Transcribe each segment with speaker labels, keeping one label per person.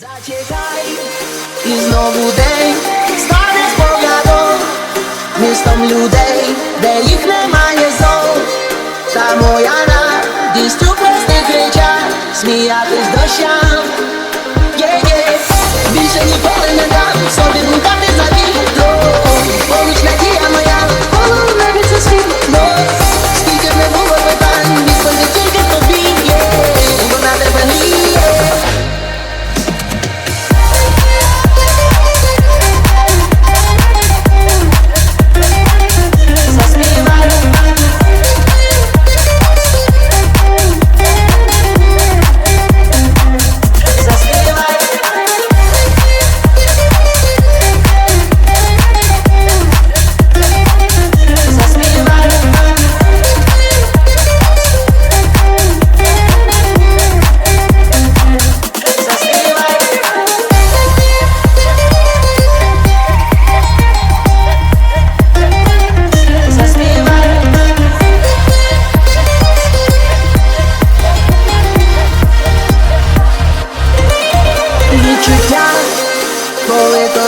Speaker 1: Zaciekaj i znowu dej, stary pogadą, mystom ludej, de ich nemanie są. Ta moja na, distu prostych rycia, smija też do sian. Yeah, yeah, bliżej nie wolę nadal.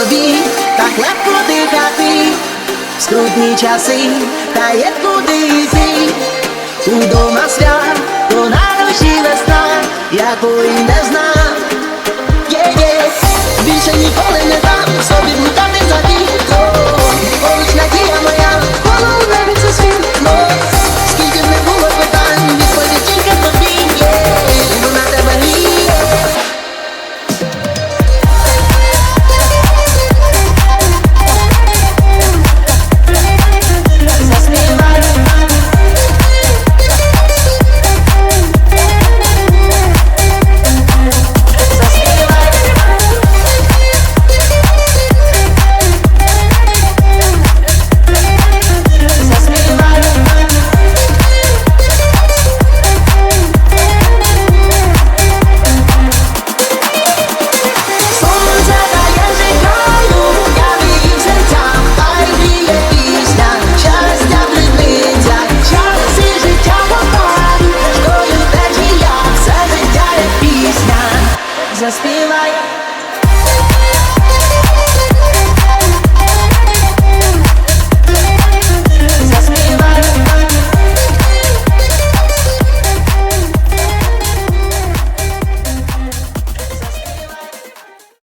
Speaker 1: тобі, так легко дихати, в скрутні часи, та є куди йти, удома свят, то на душі весна, якої не знав, є, більше ніколи не так.